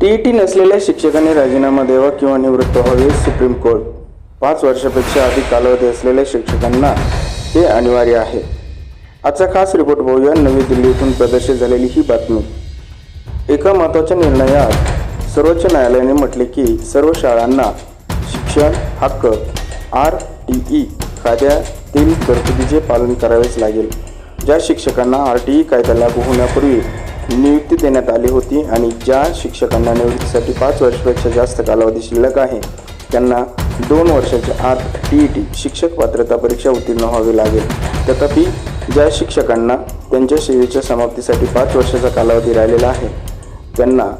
T E T नसलेल्या शिक्षकांनी राजीनामा द्यावा किंवा निवृत्त व्हावे सुप्रीम कोर्ट पाच वर्षापेक्षा अधिक कालावधी असलेल्या शिक्षकांना हे अनिवार्य आहे. आजचा खास रिपोर्ट पाहूया नवी दिल्लीतून प्रदर्शित झालेली ही बातमी. एका महत्त्वाच्या निर्णयात सर्वोच्च न्यायालयाने म्हटले की सर्व शाळांना शिक्षण हक्क आर टी ई कायद्यातील तरतुदीचे पालन करावेच लागेल. ज्या शिक्षकांना आर टी ई कायदा लागू होण्यापूर्वी नियुक्ती देण्यात आली होती आणि ज्या शिक्षकांना निवृत्तीसाठी पाच वर्षापेक्षा जास्त कालावधी शिल्लक आहे त्यांना दोन वर्षाच्या आत टी ई टी शिक्षक पात्रता परीक्षा उत्तीर्ण व्हावी लागेल. तथापि ज्या शिक्षकांना त्यांच्या सेवेच्या समाप्तीसाठी पाच वर्षाचा कालावधी राहिलेला आहे त्यांना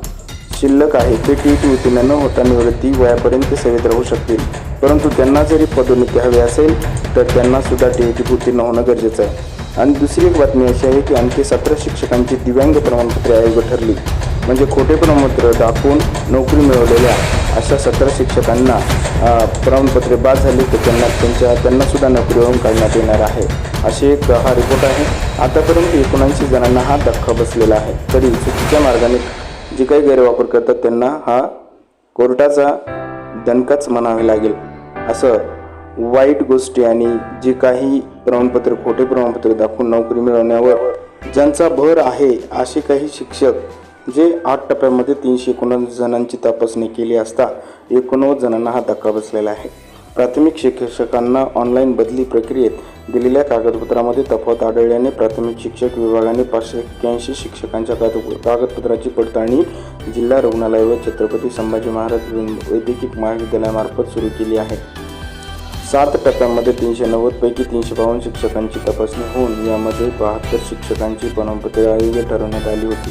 शिल्लक आहे ते टी ई टी उत्तीर्ण न होता निवृत्ती वयापर्यंत सेवेत राहू शकतील. परंतु त्यांना जरी पदोन्नती हवी असेल तर त्यांनासुद्धा टी ई टी उत्तीर्ण होणं गरजेचं आहे. आणि दुसरी एक बातमी अशी आहे की आणखी सतरा शिक्षकांची दिव्यांग प्रमाणपत्रे आयोग ठरली. म्हणजे खोटे प्रमाणपत्र दाखवून नोकरी मिळवलेल्या अशा सतरा शिक्षकांना प्रमाणपत्रे बाद झाली तर त्यांना त्यांच्या त्यांनासुद्धा नोकरी नोकरीवरून काढण्यात येणार आहे. असे एक हा रिपोर्ट आहे. आतापर्यंत एकोणऐंशी जणांना हा धक्का बसलेला आहे. तरी चुकीच्या मार्गाने जे काही गैरवापर करतात त्यांना हा कोर्टाचा दणकाच म्हणावे लागेल. असं वाईट गोष्टी आणि जे काही प्रमाणपत्र खोटे प्रमाणपत्र दाखवून नोकरी मिळवण्यावर ज्यांचा भर आहे असे काही शिक्षक जे आठ टप्प्यामध्ये तीनशे एकोणनव्वद जणांची तपासणी केली असता एकोणनव्वद जणांना हा धक्का बसलेला आहे. प्राथमिक शिक्षकांना ऑनलाईन बदली प्रक्रियेत दिलेल्या कागदपत्रामध्ये तफावत आढळल्याने प्राथमिक शिक्षक विभागाने पाचशे एक्क्याऐंशी शिक्षकांच्या कागदपत्राची पडताळणी जिल्हा रुग्णालय व छत्रपती संभाजी महाराज वैद्यकीय महाविद्यालयामार्फत सुरू केली आहे. सात टप्प्यांमध्ये तीनशे नव्वदपैकी तीनशे बावन्न शिक्षकांची तपासणी होऊन यामध्ये बहात्तर शिक्षकांची प्रमाणपत्रे अयोग्य ठरवण्यात आली होती.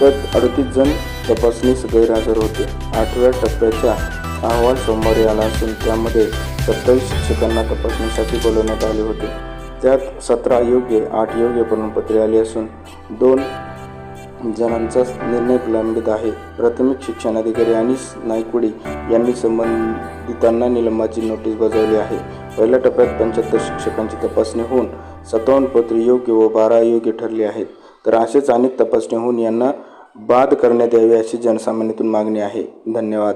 तर अडतीस जण तपासणीस गैरहजर होते. आठव्या टप्प्याचा अहवाल सोमवारी आला असून त्यामध्ये सत्तावीस शिक्षकांना तपासणीसाठी बोलवण्यात आले होते. त्यात सतरा योग्य आठ योग्य प्रमाणपत्रे आली असून दोन जणांचा निर्णय प्रलंबित आहे. प्राथमिक शिक्षणाधिकारी आणि नायकुडे यांनी संबंधितांना निलंबाची नोटीस बजावली आहे. पहिल्या टप्प्यात पंच्याहत्तर शिक्षकांची तपासणी होऊन सत्तावन्न पत्र योग्य व बारा अयोग्य ठरली आहेत. तर असेच अनेक तपासणी होऊन यांना बाद करण्यात यावी अशी जनसामान्यातून मागणी आहे. धन्यवाद.